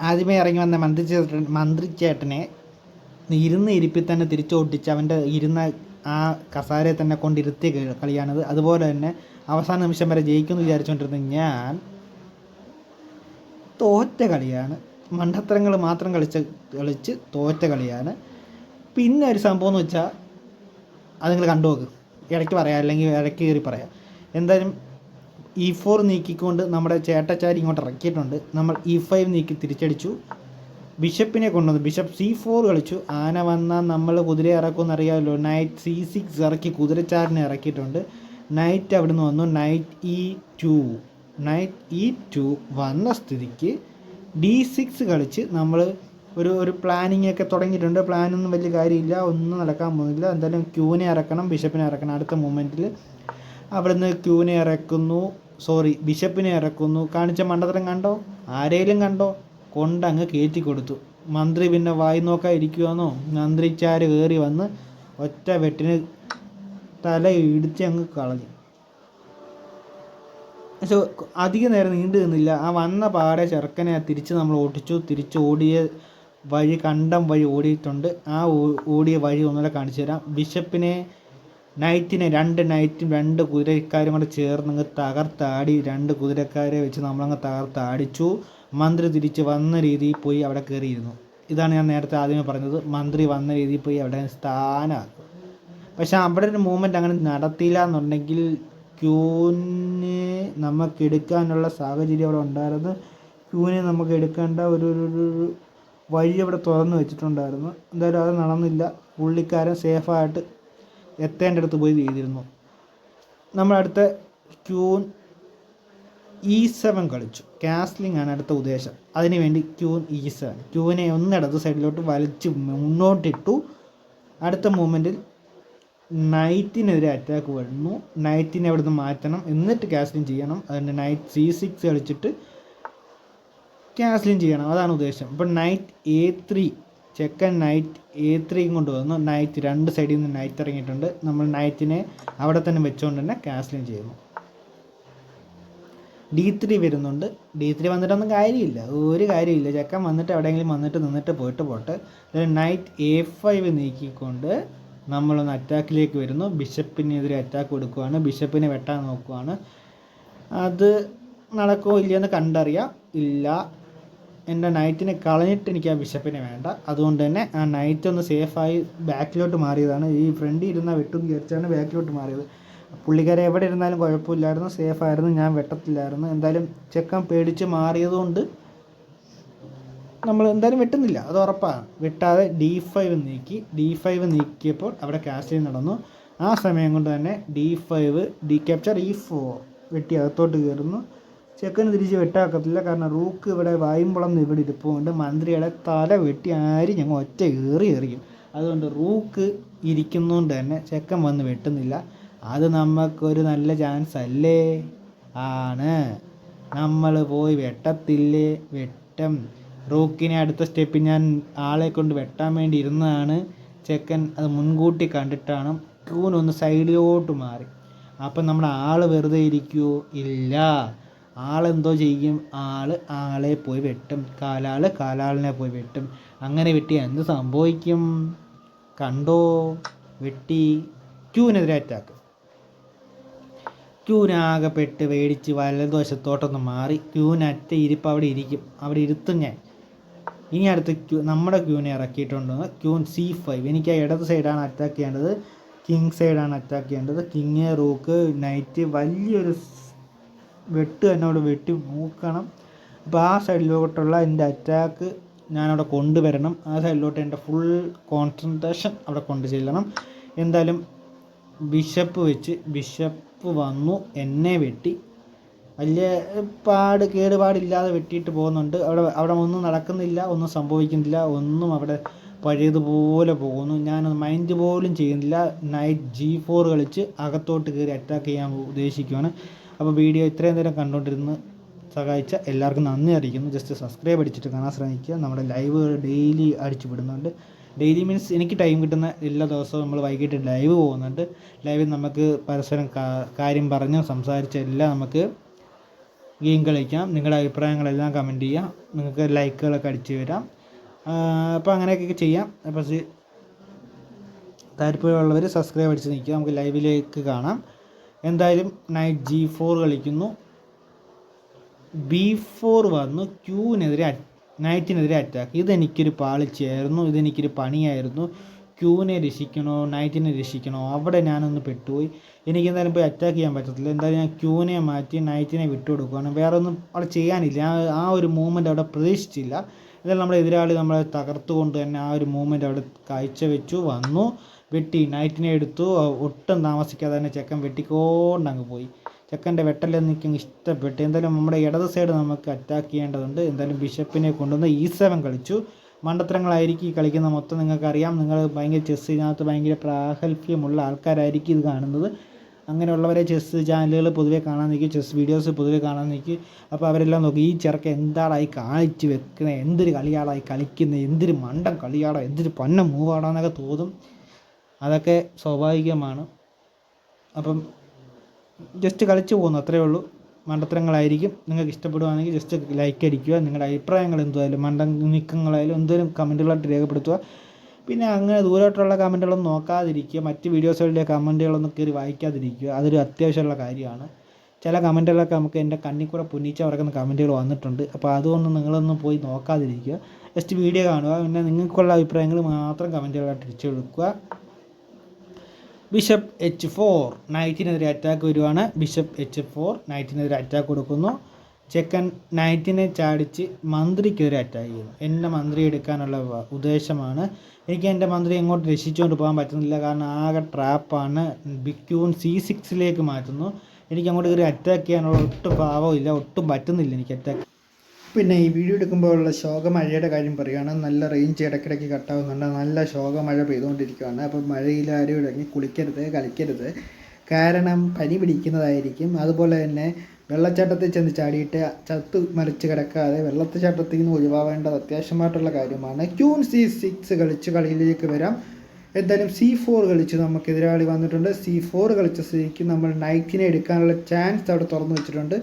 ആദ്യമേ ഇറങ്ങി വന്ന മന്ത്രി ചേട്ടൻ മന്ത്രിച്ചേട്ടനെ ഇരുന്ന ഇരിപ്പിൽ തന്നെ തിരിച്ചോട്ടിച്ച് അവന്റെ ഇരുന്ന ആ കസാരയെ തന്നെ കൊണ്ടിരുത്തിയ കളിയാണിത്. അതുപോലെ തന്നെ അവസാന നിമിഷം വരെ ജയിക്കുമെന്ന് വിചാരിച്ചുകൊണ്ടിരുന്ന ഞാൻ തോറ്റ കളിയാണ്. മണ്ടത്തരങ്ങൾ മാത്രം കളിച്ച കളിച്ച് തോറ്റ കളിയാണ്. പിന്നെ ഒരു സംഭവം എന്ന് വെച്ചാൽ അത് നിങ്ങൾ കണ്ടു നോക്ക്. ഇടയ്ക്ക് പറയാം അല്ലെങ്കിൽ ഇടയ്ക്ക് കയറി പറയാം. എന്തായാലും ഇ ഫോർ നീക്കിക്കൊണ്ട് നമ്മുടെ ചേട്ടച്ചാരി ഇങ്ങോട്ട് ഇറക്കിയിട്ടുണ്ട്. നമ്മൾ ഇ ഫൈവ് നീക്കി തിരിച്ചടിച്ചു. ബിഷപ്പിനെ കൊണ്ടുവന്നു. ബിഷപ്പ് സി ഫോർ കളിച്ചു. ആന വന്നാൽ നമ്മൾ കുതിര ഇറക്കുമെന്ന് അറിയാമല്ലോ. നൈറ്റ് സി സിക്സ് ഇറക്കി കുതിരച്ചാറിനെ ഇറക്കിയിട്ടുണ്ട്. നൈറ്റ് അവിടെ നിന്ന് വന്നു. Knight E two knight E two വന്ന സ്ഥിതിക്ക് ഡി സിക്സ് കളിച്ച് നമ്മൾ ഒരു ഒരു പ്ലാനിങ് ഒക്കെ തുടങ്ങിയിട്ടുണ്ട്. പ്ലാനൊന്നും വലിയ കാര്യമില്ല. ഒന്നും നടക്കാൻ പോകുന്നില്ല. എന്തായാലും ക്യൂവിനെ ഇറക്കണം. ബിഷപ്പിനെ ഇറക്കണം. അടുത്ത മൂമെന്റിൽ അവിടുന്ന് ക്യൂവിനെ ഇറക്കുന്നു. സോറി ബിഷപ്പിനെ ഇറക്കുന്നു. കാണിച്ച മണ്ടത്തരം കണ്ടോ? ആരേലും കണ്ടോ? കൊണ്ടങ്ങ് കയറ്റി കൊടുത്തു. മന്ത്രി പിന്നെ വായി നോക്കാൻ ഇരിക്കുവാന്നോ? മന്ത്രിച്ചാർ കയറി വന്ന് ഒറ്റ വെട്ടിന് തല ഇടിച്ച് അങ്ങ് കളഞ്ഞു. പക്ഷെ അധിക നേരം നീണ്ടു നിന്നില്ല. ആ വന്ന പാടെ ചെറുക്കനെ തിരിച്ച് നമ്മൾ ഓടിച്ചു. തിരിച്ച് ഓടിയ വഴി കണ്ടം വഴി ഓടിയിട്ടുണ്ട്. ആ ഓടിയ വഴി ഒന്നുകൂടെ കാണിച്ചു തരാം. ബിഷപ്പിനെ നൈറ്റിനെ രണ്ട് നൈറ്റും രണ്ട് കുതിരക്കാരും കൂടെ ചേർന്ന് അങ്ങ് തകർത്താടി. രണ്ട് കുതിരക്കാരെ വെച്ച് നമ്മളങ്ങ് തകർത്താടിച്ചു മന്ത്രി തിരിച്ച് വന്ന രീതിയിൽ പോയി അവിടെ കയറിയിരുന്നു. ഇതാണ് ഞാൻ നേരത്തെ ആദ്യമേ പറഞ്ഞത്. മന്ത്രി വന്ന രീതിയിൽ പോയി അവിടെ സ്ഥാനമാക്കും പക്ഷെ അവിടെ ഒരു മൂവ്മെന്റ് അങ്ങനെ നടത്തിയില്ല എന്നുണ്ടെങ്കിൽ ക്യൂനെ നമുക്ക് എടുക്കാനുള്ള സാഹചര്യം അവിടെ ഉണ്ടായിരുന്നു. ക്യൂനെ നമുക്ക് എടുക്കേണ്ട ഒരു ഒരു വഴി അവിടെ തുറന്നു വെച്ചിട്ടുണ്ടായിരുന്നു. എന്തായാലും അത് നടന്നില്ല. പുള്ളിക്കാരൻ സേഫായിട്ട് എത്തേണ്ടടുത്ത് പോയി ചെയ്തിരുന്നു നമ്മളടുത്ത ക്യൂൻ ഇ സെവൻ കളിച്ചു. കാസ്ലിംഗ് ആണ് അടുത്ത ഉദ്ദേശം. അതിനുവേണ്ടി ക്യൂൻ ഇ സെവൻ. ക്യൂവിനെ ഒന്നിടത്ത് സൈഡിലോട്ട് വലിച്ച് മുന്നോട്ടിട്ടു. അടുത്ത മൂമെന്റിൽ നൈറ്റിനെതിരെ അറ്റാക്ക് വരുന്നു. നൈറ്റിനെ അവിടുന്ന് മാറ്റണം. എന്നിട്ട് കാസ്ലിംഗ് ചെയ്യണം. അതുകൊണ്ട് നൈറ്റ് സി സിക്സ് കളിച്ചിട്ട് കാസ്ലിംഗ് ചെയ്യണം. അതാണ് ഉദ്ദേശം. ഇപ്പം നൈറ്റ് എ ത്രീ ചെക്കൻ നൈറ്റ് എ ത്രീയും കൊണ്ടുവന്നു. നൈറ്റ് രണ്ട് സൈഡിൽ നിന്ന് നൈറ്റ് ഇറങ്ങിയിട്ടുണ്ട്. നമ്മൾ നൈറ്റിനെ അവിടെ തന്നെ വെച്ചുകൊണ്ട് തന്നെ ക്യാൻസലും ചെയ്യുന്നു. ഡി ത്രീ വരുന്നുണ്ട്. ഡി ത്രീ വന്നിട്ടൊന്നും കാര്യമില്ല. ഒരു കാര്യമില്ല. ചെക്കൻ വന്നിട്ട് എവിടെയെങ്കിലും വന്നിട്ട് നിന്നിട്ട് പോയിട്ട് പോട്ട്. നൈറ്റ് എ ഫൈവ് നീക്കിക്കൊണ്ട് നമ്മളൊന്ന് അറ്റാക്കിലേക്ക് വരുന്നു. ബിഷപ്പിനെതിരെ അറ്റാക്ക് കൊടുക്കുകയാണ് ബിഷപ്പിനെ വെട്ടാൻ നോക്കുകയാണ് അത് നടക്കുമോ ഇല്ലയെന്ന് കണ്ടറിയാം. ഇല്ല. എന്റെ നൈറ്റിനെ കളഞ്ഞിട്ട് എനിക്ക് ആ ബിഷപ്പിനെ വേണ്ട. അതുകൊണ്ട് തന്നെ ആ നൈറ്റ് ഒന്ന് സേഫായി ബാക്കിലോട്ട് മാറിയതാണ്. ഈ ഫ്രണ്ടിൽ ഇരുന്ന വെട്ടും വിചാരിച്ചാണ് ബാക്കിലോട്ട് മാറിയത്. പുള്ളിക്കാരെ എവിടെ ഇരുന്നാലും കുഴപ്പമില്ലായിരുന്നു സേഫായിരുന്നു ഞാൻ വെട്ടത്തില്ലായിരുന്നു. എന്തായാലും ചെക്കൻ പേടിച്ച് മാറിയതുകൊണ്ട് നമ്മൾ എന്തായാലും വെട്ടുന്നില്ല. അത് ഉറപ്പാണ് വെട്ടാതെ ഡി ഫൈവ് നീക്കി ഡി ഫൈവ് നീക്കിയപ്പോൾ അവിടെ കാസ്റ്റിംഗ് നടന്നു. ആ സമയം കൊണ്ട് തന്നെ D five D capture E four വെട്ടി അകത്തോട്ട് കയറുന്നു. ചെക്കന് തിരിച്ച് വെട്ടാക്കത്തില്ല. കാരണം റൂക്ക് ഇവിടെ വായുമ്പളം ഇവിടെ ഇരിപ്പുകൊണ്ട് മന്ത്രിയുടെ തല വെട്ടി ആര് ഞങ്ങൾ ഒറ്റ ഏറി എറിയും. അതുകൊണ്ട് റൂക്ക് ഇരിക്കുന്നതുകൊണ്ട് തന്നെ ചെക്കൻ വന്ന് വെട്ടുന്നില്ല. അത് നമുക്കൊരു നല്ല ചാൻസ് അല്ലേ? ആണ്. നമ്മൾ പോയി വെട്ടത്തില്ലേ? വെട്ടം. റൂക്കിനെ അടുത്ത സ്റ്റെപ്പ് ഞാൻ ആളെ കൊണ്ട് വെട്ടാൻ വേണ്ടി ഇരുന്നതാണ്. ചെക്കൻ അത് മുൻകൂട്ടി കണ്ടിട്ടാണ് ക്യൂനൊന്ന് സൈഡിലോട്ട് മാറി. അപ്പം നമ്മുടെ ആൾ വെറുതെ ഇരിക്കുമോ ഇല്ല. ആളെന്തോ ചെയ്യും. ആൾ ആളെ പോയി വെട്ടും. കാലാൾ കാലാളിനെ പോയി വെട്ടും. അങ്ങനെ വെട്ടി എന്ത് സംഭവിക്കും? കണ്ടോ? വെട്ടി ക്യൂവിനെതിരെ അറ്റാക്ക് ക്യൂനാകപ്പെട്ട് പെട്ട് പേടിച്ച് വലതുവശത്തോട്ടൊന്ന് മാറി. ക്യൂനറ്റ ഇരിപ്പ് അവിടെ ഇരിക്കും. അവിടെ ഇരുത്തും ഞാൻ. ഇനി അടുത്ത് ക്യൂ നമ്മുടെ ക്യൂനെ ഇറക്കിയിട്ടുണ്ട്? Queen C five. എനിക്ക് ആ ഇടത് സൈഡാണ് അറ്റാക്ക് ചെയ്യേണ്ടത്. കിങ് സൈഡാണ് അറ്റാക്ക് ചെയ്യേണ്ടത്. കിങ് റൂക്ക് നൈറ്റ് വലിയൊരു വെട്ട് തന്നെ അവിടെ വെട്ടി മൂക്കണം. അപ്പോൾ ആ സൈഡിലോട്ടുള്ള എന്റെ അറ്റാക്ക് ഞാനവിടെ കൊണ്ടുവരണം. ആ സൈഡിലോട്ട് എന്റെ ഫുൾ കോൺസെൻട്രേഷൻ അവിടെ കൊണ്ടു ചെല്ലണം എന്തായാലും ബിഷപ്പ് വെച്ച് ബിഷപ്പ് വന്നു എന്നെ വെട്ടി. വലിയ പാട് കേടുപാടില്ലാതെ വെട്ടിയിട്ട് പോകുന്നുണ്ട്. അവിടെ അവിടെ ഒന്നും നടക്കുന്നില്ല ഒന്നും സംഭവിക്കുന്നില്ല ഒന്നും അവിടെ പഴയതുപോലെ പോകുന്നു. ഞാൻ മൈൻഡ് പോലും ചെയ്യുന്നില്ല. നൈറ്റ് ജി ഫോർ കളിച്ച് അകത്തോട്ട് കയറി അറ്റാക്ക് ചെയ്യാൻ ഉദ്ദേശിക്കുകയാണ് അപ്പോൾ വീഡിയോ ഇത്രയും നേരം കണ്ടുകൊണ്ടിരുന്ന് സഹായിച്ച എല്ലാവർക്കും നന്ദി അറിയിക്കുന്നു. ജസ്റ്റ് സബ്സ്ക്രൈബ് അടിച്ചിട്ട് കാണാൻ ശ്രമിക്കുക. നമ്മുടെ ലൈവ് ഡെയിലി അടിച്ചു വിടുന്നുണ്ട്. ഡെയിലി മീൻസ് എനിക്ക് ടൈം കിട്ടുന്ന എല്ലാ ദിവസവും നമ്മൾ വൈകിട്ട് ലൈവ് പോകുന്നുണ്ട്. ലൈവിൽ നമുക്ക് പരസ്പരം കാര്യം പറഞ്ഞ് സംസാരിച്ച് എല്ലാം നമുക്ക് ഗെയിം കളിക്കാം. നിങ്ങളുടെ അഭിപ്രായങ്ങളെല്ലാം കമന്റ് ചെയ്യാം. നിങ്ങൾക്ക് ലൈക്കുകളൊക്കെ അടിച്ചു വരാം അപ്പോൾ അങ്ങനെയൊക്കെ ചെയ്യാം. അപ്പോൾ താല്പര്യമുള്ളവർ സബ്സ്ക്രൈബ് അടിച്ച് നിൽക്കുക. നമുക്ക് ലൈവിലേക്ക് കാണാം. എന്തായാലും നൈറ്റ് ജി ഫോർ കളിക്കുന്നു. ബി ഫോർ വന്നു. ക്യൂവിനെതിരെ നൈറ്റിനെതിരെ അറ്റാക്ക് ഇതെനിക്കൊരു പാളിച്ചയായിരുന്നു. ഇതെനിക്കൊരു പണിയായിരുന്നു. ക്യൂവിനെ രക്ഷിക്കണോ? നൈറ്റിനെ രക്ഷിക്കണോ? അവിടെ ഞാനൊന്ന് പെട്ടുപോയി. എനിക്ക് എന്തായാലും പോയി അറ്റാക്ക് ചെയ്യാൻ പറ്റത്തില്ല. എന്തായാലും ഞാൻ ക്യൂവിനെ മാറ്റി നൈറ്റിനെ വിട്ടുകൊടുക്കുകയാണ് വേറെ ഒന്നും അവിടെ ചെയ്യാനില്ല. ആ ഒരു മൂവ്മെന്റ് അവിടെ പ്രതീക്ഷിച്ചില്ല. എന്തായാലും നമ്മുടെ എതിരാളി നമ്മളെ തകർത്തുകൊണ്ട് തന്നെ ആ ഒരു മൂവ്മെന്റ് അവിടെ കാഴ്ചവെച്ചു. വന്നു. വെട്ടി നൈറ്റിനെ എടുത്തു. ഒട്ടും താമസിക്കാതെ തന്നെ ചെക്കൻ വെട്ടിക്കൊണ്ട് അങ്ങ് പോയി. ചെക്കന്റെ വെട്ടലെന്ന് എനിക്ക് ഇഷ്ടപ്പെട്ടു. എന്തായാലും നമ്മുടെ ഇടത് സൈഡ് നമുക്ക് അറ്റാക്ക് ചെയ്യേണ്ടതുണ്ട്. എന്തായാലും ബിഷപ്പിനെ കൊണ്ടുവന്ന് ഈ സെവൻ കളിച്ചു. മണ്ടത്തരങ്ങളായിരിക്കും ഈ കളിക്കുന്ന മൊത്തം നിങ്ങൾക്കറിയാം. നിങ്ങൾ ഭയങ്കര ചെസ്സിനകത്ത് ഭയങ്കര പ്രാഗൽഭ്യമുള്ള ആൾക്കാരായിരിക്കും ഇത് കാണുന്നത്. അങ്ങനെയുള്ളവരെ ചെസ്സ് ചാനലുകൾ പൊതുവേ കാണാൻ നിൽക്കും. ചെസ് വീഡിയോസ് പൊതുവേ കാണാൻ നിൽക്കും. അപ്പോൾ അവരെല്ലാം നോക്കി ഈ ചെറുക്കൻ എന്താടായി കാണിച്ച് വെക്കുന്നത് എന്തൊരു കളിയാടായി കളിക്കുന്നത് എന്തൊരു മണ്ടം കളിയാടോ? എന്തൊരു പന്ന മൂവാടോ? എന്നൊക്കെ തോന്നും. അതൊക്കെ സ്വാഭാവികമാണ്. അപ്പം ജസ്റ്റ് കളിച്ചു പോകുന്നു അത്രയേ ഉള്ളൂ. മണ്ടത്തരങ്ങളായിരിക്കും. നിങ്ങൾക്ക് ഇഷ്ടപ്പെടുവാണെങ്കിൽ ജസ്റ്റ് ലൈക്ക് അടിക്കുക. നിങ്ങളുടെ അഭിപ്രായങ്ങൾ എന്തായാലും മണ്ട നീക്കങ്ങളായാലും എന്തെങ്കിലും കമന്റുകളായിട്ട് രേഖപ്പെടുത്തുക. പിന്നെ അങ്ങനെ ദൂരോട്ടുള്ള കമന്റുകളൊന്നും നോക്കാതിരിക്കുക. മറ്റ് വീഡിയോസുകളിലെ കമന്റുകളൊന്നും കയറി വായിക്കാതിരിക്കുക. അതൊരു അത്യാവശ്യമുള്ള കാര്യമാണ്. ചില കമന്റുകളൊക്കെ നമുക്ക് എന്റെ കണ്ണിൽ കൂടെ പുന്നിച്ച പറക്കുന്ന കമന്റുകൾ വന്നിട്ടുണ്ട്. അപ്പോൾ അതുകൊണ്ട് നിങ്ങളൊന്നും പോയി നോക്കാതിരിക്കുക. ജസ്റ്റ് വീഡിയോ കാണുക. പിന്നെ നിങ്ങൾക്കുള്ള അഭിപ്രായങ്ങൾ മാത്രം കമന്റുകളായിട്ട് തിരിച്ചു കൊടുക്കുക ബിഷപ്പ് എച്ച് ഫോർ നൈറ്റിനെതിരെ അറ്റാക്ക് വരുവാണ്. ബിഷപ്പ് എച്ച് ഫോർ നൈറ്റിനെതിരെ അറ്റാക്ക് കൊടുക്കുന്നു. ചെക്കൻ നൈറ്റിനെ ചാടിച്ച് മന്ത്രിക്കെതിരെ അറ്റാക്ക് ചെയ്യുന്നു. എന്റെ മന്ത്രി എടുക്കാനുള്ള ഉദ്ദേശമാണ്. എനിക്ക് എന്റെ മന്ത്രി എങ്ങോട്ട് രക്ഷിച്ചുകൊണ്ട് പോകാൻ പറ്റുന്നില്ല. കാരണം ആകെ ട്രാപ്പാണ് ബിക്യൂൺ സി സിക്സിലേക്ക് മാറ്റുന്നു. എനിക്ക് അങ്ങോട്ട് കയറി അറ്റാക്ക് ചെയ്യാനുള്ള ഒട്ടും ഭാവമില്ല. ഒട്ടും പറ്റുന്നില്ല എനിക്ക് അറ്റാക്ക് പിന്നെ ഈ വീഡിയോ എടുക്കുമ്പോഴുള്ള ശോകമഴയുടെ കാര്യം പറയുകയാണ്. നല്ല റേഞ്ച് ഇടയ്ക്കിടയ്ക്ക് കട്ടാവുന്നുണ്ട്. നല്ല ശോകമഴ പെയ്തുകൊണ്ടിരിക്കുകയാണ്. അപ്പോൾ മഴയിൽ ആരും ഇടങ്ങി കുളിക്കരുത് കളിക്കരുത്. കാരണം പനി പിടിക്കുന്നതായിരിക്കും. അതുപോലെ തന്നെ വെള്ളച്ചാട്ടത്തിൽ ചെന്ന് ചാടിയിട്ട് ചത്ത് മരിച്ച് കിടക്കാതെ വെള്ളച്ചാട്ടത്തിൽ നിന്ന് ഒഴിവാവേണ്ടത് അത്യാവശ്യമായിട്ടുള്ള കാര്യമാണ്. ക്യൂൺ സി സിക്സ് കളിച്ച് കളിയിലേക്ക് വരാം. എന്തായാലും സി ഫോർ കളിച്ച് നമുക്ക് എതിരാളി വന്നിട്ടുണ്ട്. സി ഫോർ കളിച്ച സ്ഥിതിക്ക് നമ്മൾ നൈറ്റിനെ എടുക്കാനുള്ള ചാൻസ് അവിടെ തുറന്നു വെച്ചിട്ടുണ്ട്.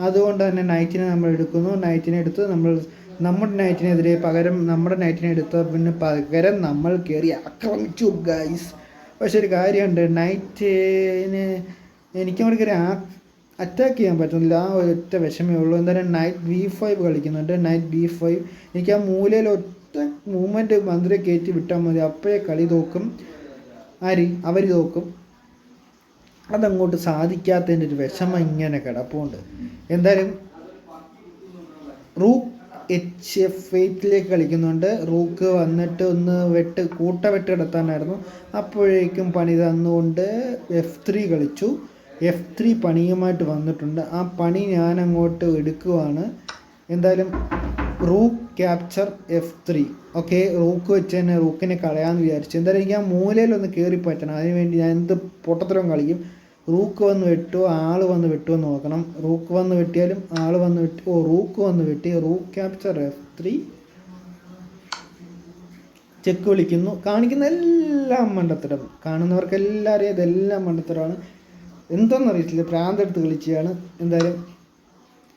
അതുകൊണ്ട് തന്നെ നൈറ്റിനെ നമ്മൾ എടുക്കുന്നു. നൈറ്റിനെ എടുത്ത് നമ്മൾ നമ്മുടെ നൈറ്റിനെതിരെ പകരം നമ്മുടെ നൈറ്റിനെ എടുത്ത പിന്നെ പകരം നമ്മൾ കയറി ആക്രമിച്ചു ഗൈസ് പക്ഷെ ഒരു കാര്യമുണ്ട്. നൈറ്റിന് എനിക്കവിടെ കയറി ആ അറ്റാക്ക് ചെയ്യാൻ പറ്റുന്നില്ല. ആ ഒറ്റ വിഷമേ ഉള്ളൂ. എന്തായാലും നൈറ്റ് ബി ഫൈവ് കളിക്കുന്നുണ്ട്. നൈറ്റ് ബി ഫൈവ് എനിക്ക് ആ മൂലയിൽ ഒറ്റ മൂവ്മെന്റ് മന്ത്രിയെ കയറ്റി വിട്ടാൽ മതി. അപ്പോഴേ കളി തോക്കും. ആര്? അവർ തോക്കും. അതങ്ങോട്ട് സാധിക്കാത്തതിന്റെ ഒരു വിഷമം ഇങ്ങനെ കിടപ്പുണ്ട്. എന്തായാലും റൂക്ക് എച്ച് എഫ് എയ്റ്റിലേക്ക് കളിക്കുന്നുണ്ട്. റൂക്ക് വന്നിട്ട് ഒന്ന് വെട്ട് കൂട്ട വെട്ട് കിടത്താനായിരുന്നു. അപ്പോഴേക്കും പണി തന്നുകൊണ്ട് എഫ് ത്രീ കളിച്ചു. എഫ് ത്രീ പണിയുമായിട്ട് വന്നിട്ടുണ്ട്. ആ പണി ഞാൻ അങ്ങോട്ട് എടുക്കുവാണ്. എന്തായാലും rook capture F three okay rook വെച്ച് തന്നെ റൂക്കിനെ കളയാമെന്ന് വിചാരിച്ചു. എന്തായാലും എനിക്ക് ആ മൂലയിലൊന്ന് കയറി പറ്റണം. അതിനുവേണ്ടി ഞാൻ എന്ത് പൊട്ടത്തരം കളിക്കും? റൂക്ക് വന്ന് വെട്ടുമോ ആൾ വന്ന് വെട്ടുമോ എന്ന് നോക്കണം. റൂക്ക് വന്ന് വെട്ടിയാലും ആൾ വന്ന് വെട്ടി ഓ റൂക്ക് വന്ന് വെട്ടി. Rook capture F three check വിളിക്കുന്നു. കാണിക്കുന്ന എല്ലാം മണ്ടത്തരം കാണുന്നവർക്കെല്ലാം അറിയാം. ഇതെല്ലാം മണ്ടത്തരമാണ്. എന്തെന്നറിയത്തില്ല. പ്രാന്തെടുത്ത് കളിച്ചതാണ് എന്തായാലും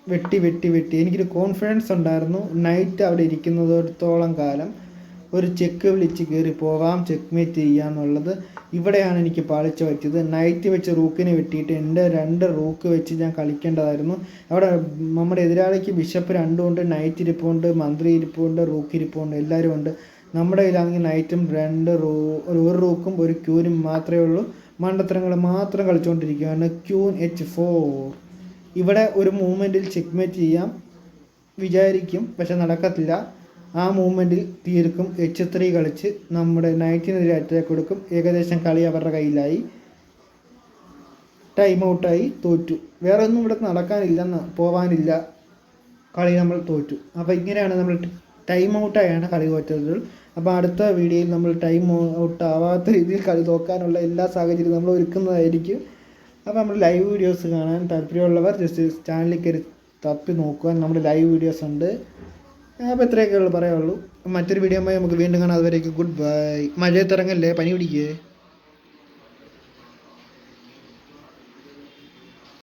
വെട്ടി വെട്ടി വെട്ടി. എനിക്കൊരു കോൺഫിഡൻസ് ഉണ്ടായിരുന്നു. നൈറ്റ് അവിടെ ഇരിക്കുന്നതോടത്തോളം കാലം ഒരു ചെക്ക് വിളിച്ച് കയറി പോകാം ചെക്ക് മേറ്റ് ചെയ്യാമെന്നുള്ളത് ഇവിടെയാണ് എനിക്ക് പാളിച്ച പറ്റിയത്. നൈറ്റ് വെച്ച് റൂക്കിനെ വെട്ടിയിട്ട് എന്റെ രണ്ട് റൂക്ക് വെച്ച് ഞാൻ കളിക്കേണ്ടതായിരുന്നു. അവിടെ നമ്മുടെ എതിരാളിക്ക് ബിഷപ്പ് രണ്ടുമുണ്ട് നൈറ്റ് ഇരിപ്പുണ്ട് മന്ത്രി ഇരിപ്പുണ്ട് റൂക്ക് ഇരിപ്പുണ്ട് എല്ലാവരും ഉണ്ട്. നമ്മുടെ കയ്യിലാണെങ്കിൽ നൈറ്റും രണ്ട് റൂ ഒരു റൂക്കും ഒരു ക്യൂനും മാത്രമേ ഉള്ളൂ. മണ്ടത്തരങ്ങൾ മാത്രം കളിച്ചുകൊണ്ടിരിക്കുകയാണ്. ക്യൂൻ എച്ച് ഫോർ ഇവിടെ ഒരു മൂവ്മെന്റിൽ ചെക്ക്മേറ്റ് ചെയ്യാം വിചാരിക്കും പക്ഷെ നടക്കത്തില്ല. ആ മൂവ്മെന്റിൽ തീർക്കും. എച്ച് ത്രീ കളിച്ച് നമ്മുടെ നൈറ്റിനെതിരെ അറ്റാക്ക് കൊടുക്കും. ഏകദേശം കളി അവരുടെ കയ്യിലായി. ടൈം ഔട്ടായി തോറ്റു. വേറെ ഒന്നും ഇവിടെ നടക്കാനില്ല പോവാനില്ല. കളി നമ്മൾ തോറ്റു. അപ്പോൾ ഇങ്ങനെയാണ് നമ്മൾ ടൈം ഔട്ടായാണ് കളി തോറ്റത്. അപ്പോൾ അടുത്ത വീഡിയോയിൽ നമ്മൾ ടൈം ഔട്ട് ആവാത്ത രീതിയിൽ കളി തോക്കാനുള്ള എല്ലാ സാഹചര്യവും നമ്മൾ ഒരുക്കുന്നതായിരിക്കും. അപ്പോൾ നമ്മൾ ലൈവ് വീഡിയോസ് കാണാൻ താല്പര്യമുള്ളവർ ജസ്റ്റ് ചാനലിൽ കയറി തപ്പി നോക്കുക. നമ്മുടെ ലൈവ് വീഡിയോസ് ഉണ്ട്. അപ്പോൾ ഇത്രയൊക്കെ ഉള്ളൂ പറയാനുള്ളൂ. മറ്റൊരു വീഡിയോ നമുക്ക് വീണ്ടും കാണാം. അതുവരേക്കും ഗുഡ് ബൈ മഴയത്തിറങ്ങല്ലേ പനി പിടിക്കേ?